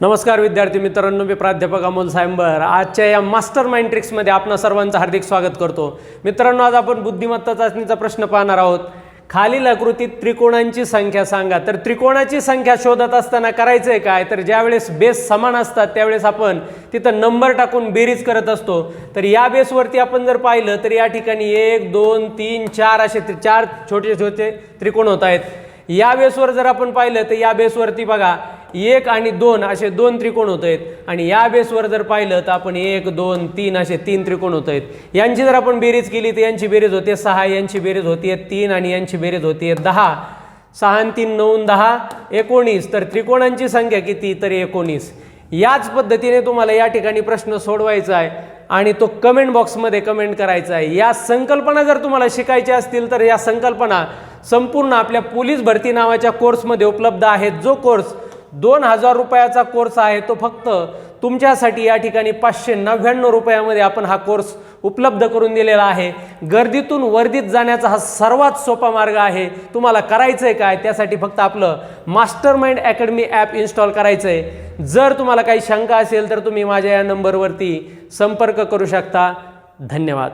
नमस्कार विद्यार्थी मित्रांनो मी प्राध्यापक अमोल सायंबर. आजच्या या मास्टर माइंड ट्रिक्समध्ये आपणा सर्वांचं हार्दिक स्वागत करतो. मित्रांनो आज आपण बुद्धिमत्ता चाचणीचा प्रश्न पाहणार आहोत. खालील आकृतीत त्रिकोणांची संख्या सांगा. तर त्रिकोणाची संख्या शोधत असताना करायचं आहे काय? तर ज्यावेळेस बेस समान असतात त्यावेळेस आपण तिथं नंबर टाकून बेरीज करत असतो. तर या बेसवरती आपण जर पाहिलं तर या ठिकाणी एक दोन तीन चार असे चार छोटे छोटे त्रिकोण होत आहेत. या बेसवर जर आपण पाहिलं तर या बेसवरती बघा एक आणि दोन असे दोन त्रिकोण होत आहेत. आणि या बेसवर जर पाहिलं तर आपण एक दोन तीन असे तीन त्रिकोण होत आहेत. यांची जर आपण बेरीज केली तर यांची बेरीज होते सहा यांची बेरीज होती तीन आणि यांची बेरीज होती दहा. सहा तीन नऊ दहा एकोणीस. तर त्रिकोणांची संख्या किती? तर एकोणीस. याच पद्धतीने तुम्हाला या ठिकाणी प्रश्न सोडवायचा आहे आणि तो कमेंट बॉक्समध्ये कमेंट करायचा आहे. या संकल्पना जर तुम्हाला शिकायच्या असतील तर या संकल्पना संपूर्ण आपल्या पोलीस भरती नावाच्या कोर्समध्ये उपलब्ध आहेत. जो कोर्स दोन हजार रुपयाचा कोर्स आहे तो फक्त तुमच्यासाठी या ठिकाणी पाचशे नव्याण्णव रुपयामध्ये आपण हा कोर्स उपलब्ध करून दिलेला आहे. गर्दीतून वर्दीत जाण्याचा हा सर्वात सोपा मार्ग आहे. तुम्हाला करायचं आहे काय? त्यासाठी फक्त आपलं master mind academy app install करायचं आहे जर तुम्हाला काही शंका असेल तर तुम्ही माझ्या या नंबरवरती संपर्क करू शकता. धन्यवाद.